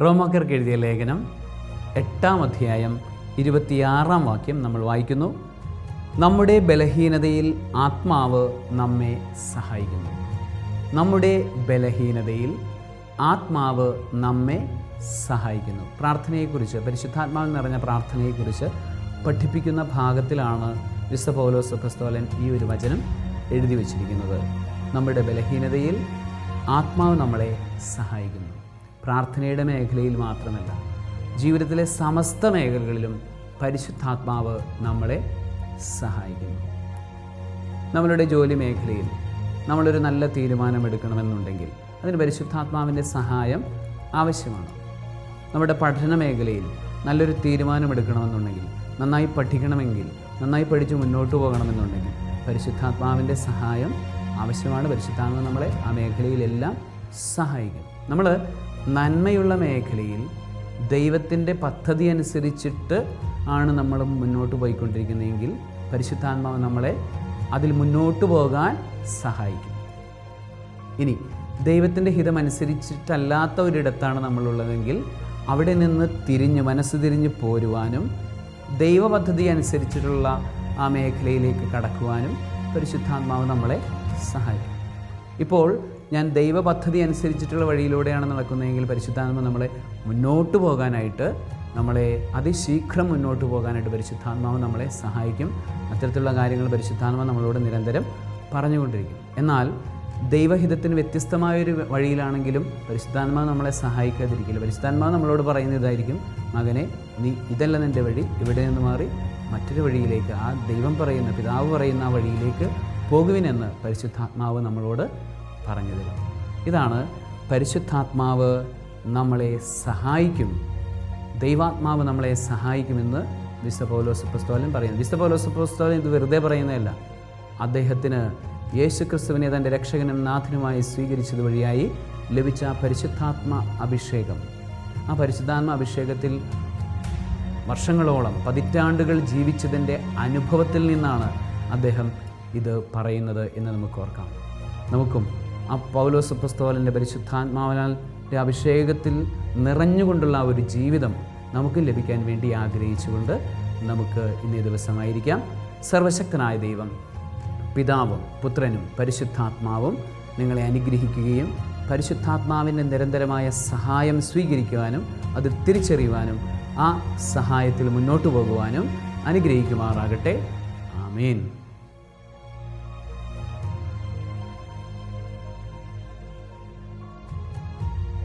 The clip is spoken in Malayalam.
റോമാക്കർക്ക് എഴുതിയ ലേഖനം എട്ടാം അധ്യായം ഇരുപത്തിയാറാം വാക്യം നമ്മൾ വായിക്കുന്നു. നമ്മുടെ ബലഹീനതയിൽ ആത്മാവ് നമ്മെ സഹായിക്കുന്നു. നമ്മുടെ ബലഹീനതയിൽ ആത്മാവ് നമ്മെ സഹായിക്കുന്നു. പ്രാർത്ഥനയെക്കുറിച്ച് പരിശുദ്ധാത്മാവിൽ നിറഞ്ഞ പ്രാർത്ഥനയെക്കുറിച്ച് പഠിപ്പിക്കുന്ന ഭാഗത്തിലാണ് വിശുദ്ധ പൗലോസ് ഈ ഒരു വചനം എഴുതി വച്ചിരിക്കുന്നത്. നമ്മുടെ ബലഹീനതയിൽ ആത്മാവ് നമ്മളെ സഹായിക്കുന്നു. പ്രാർത്ഥനയുടെ മേഖലയിൽ മാത്രമല്ല ജീവിതത്തിലെ സമസ്ത മേഖലകളിലും പരിശുദ്ധാത്മാവ് നമ്മളെ സഹായിക്കുന്നു. നമ്മളുടെ ജോലി മേഖലയിൽ നമ്മളൊരു നല്ല തീരുമാനമെടുക്കണമെന്നുണ്ടെങ്കിൽ അതിന് പരിശുദ്ധാത്മാവിന്റെ സഹായം ആവശ്യമാണ്. നമ്മുടെ പഠന മേഖലയിൽ നല്ലൊരു തീരുമാനം എടുക്കണമെന്നുണ്ടെങ്കിൽ നന്നായി പഠിക്കണമെങ്കിൽ നന്നായി പഠിച്ച് മുന്നോട്ട് പോകണമെന്നുണ്ടെങ്കിൽ പരിശുദ്ധാത്മാവിന്റെ സഹായം ആവശ്യമാണ്. പരിശുദ്ധാത്മാവ് നമ്മളെ ആ മേഖലയിലെല്ലാം സഹായിക്കും. നമ്മൾ നന്മയുള്ള മേഖലയിൽ ദൈവത്തിന്റെ പദ്ധതി അനുസരിച്ചിട്ട് ആണ് നമ്മൾ മുന്നോട്ട് പോയിക്കൊണ്ടിരിക്കുന്നതെങ്കിൽ പരിശുദ്ധാത്മാവ് നമ്മളെ അതിൽ മുന്നോട്ട് പോകാൻ സഹായിക്കും. ഇനി ദൈവത്തിന്റെ ഹിതമനുസരിച്ചിട്ടല്ലാത്ത ഒരിടത്താണ് നമ്മളുള്ളതെങ്കിൽ അവിടെ നിന്ന് തിരിഞ്ഞ് മനസ്സ് തിരിഞ്ഞ് പോരുവാനും ദൈവ പദ്ധതി അനുസരിച്ചിട്ടുള്ള ആ മേഖലയിലേക്ക് കടക്കുവാനും പരിശുദ്ധാത്മാവ് നമ്മളെ സഹായിക്കും. ഇപ്പോൾ ഞാൻ ദൈവ പദ്ധതി അനുസരിച്ചിട്ടുള്ള വഴിയിലൂടെയാണ് നടക്കുന്നതെങ്കിൽ പരിശുദ്ധാത്മ നമ്മളെ മുന്നോട്ട് പോകാനായിട്ട് നമ്മളെ അതിശീഘ്രം മുന്നോട്ട് പോകാനായിട്ട് പരിശുദ്ധാത്മാവ് നമ്മളെ സഹായിക്കും. അത്തരത്തിലുള്ള കാര്യങ്ങൾ പരിശുദ്ധാത്മ നമ്മളോട് നിരന്തരം പറഞ്ഞുകൊണ്ടിരിക്കും. എന്നാൽ ദൈവഹിതത്തിന് വ്യത്യസ്തമായൊരു വഴിയിലാണെങ്കിലും പരിശുദ്ധാത്മാവ് നമ്മളെ സഹായിക്കാതിരിക്കില്ല. പരിശുദ്ധാത്മാവ് നമ്മളോട് പറയുന്ന ഇതായിരിക്കും മകനെ നീ ഇതല്ല നിന്റെ വഴി ഇവിടെ നിന്ന് മാറി മറ്റൊരു വഴിയിലേക്ക് ആ ദൈവം പറയുന്ന പിതാവ് പറയുന്ന ആ വഴിയിലേക്ക് പോകുവിനെന്ന് പരിശുദ്ധാത്മാവ് നമ്മളോട് പറഞ്ഞു തരും ഇതാണ് പരിശുദ്ധാത്മാവ് നമ്മളെ സഹായിക്കും. ദൈവാത്മാവ് നമ്മളെ സഹായിക്കുമെന്ന് വിശുദ്ധ പൗലോസ് പറയുന്നു. വിശുദ്ധ പൗലോസ് ഇത് വെറുതെ പറയുന്നതല്ല. അദ്ദേഹത്തിന് യേശു ക്രിസ്തുവിനെ തന്റെ രക്ഷകനും നാഥനുമായി സ്വീകരിച്ചത് വഴിയായി ലഭിച്ച പരിശുദ്ധാത്മ അഭിഷേകം. ആ പരിശുദ്ധാത്മ അഭിഷേകത്തിൽ വർഷങ്ങളോളം പതിറ്റാണ്ടുകൾ ജീവിച്ചതിന്റെ അനുഭവത്തിൽ നിന്നാണ് അദ്ദേഹം ഇത് പറയുന്നത് എന്ന് നമുക്ക് ഓർക്കാം. നമുക്കും ആ പൗലോസ് പുസ്തകലിന്റെ പരിശുദ്ധാത്മാവിനാൽ അഭിഷേകത്തിൽ നിറഞ്ഞുകൊണ്ടുള്ള ഒരു ജീവിതം നമുക്ക് ലഭിക്കാൻ വേണ്ടി ആഗ്രഹിച്ചുകൊണ്ട് നമുക്ക് ഇന്നേ ദിവസമായിരിക്കാം. സർവശക്തനായ ദൈവം പിതാവും പുത്രനും പരിശുദ്ധാത്മാവും നിങ്ങളെ അനുഗ്രഹിക്കുകയും പരിശുദ്ധാത്മാവിന്റെ നിരന്തരമായ സഹായം സ്വീകരിക്കുവാനും അത് തിരിച്ചറിയുവാനും ആ സഹായത്തിൽ മുന്നോട്ട് പോകുവാനും അനുഗ്രഹിക്കുമാറാകട്ടെ. ആമേൻ.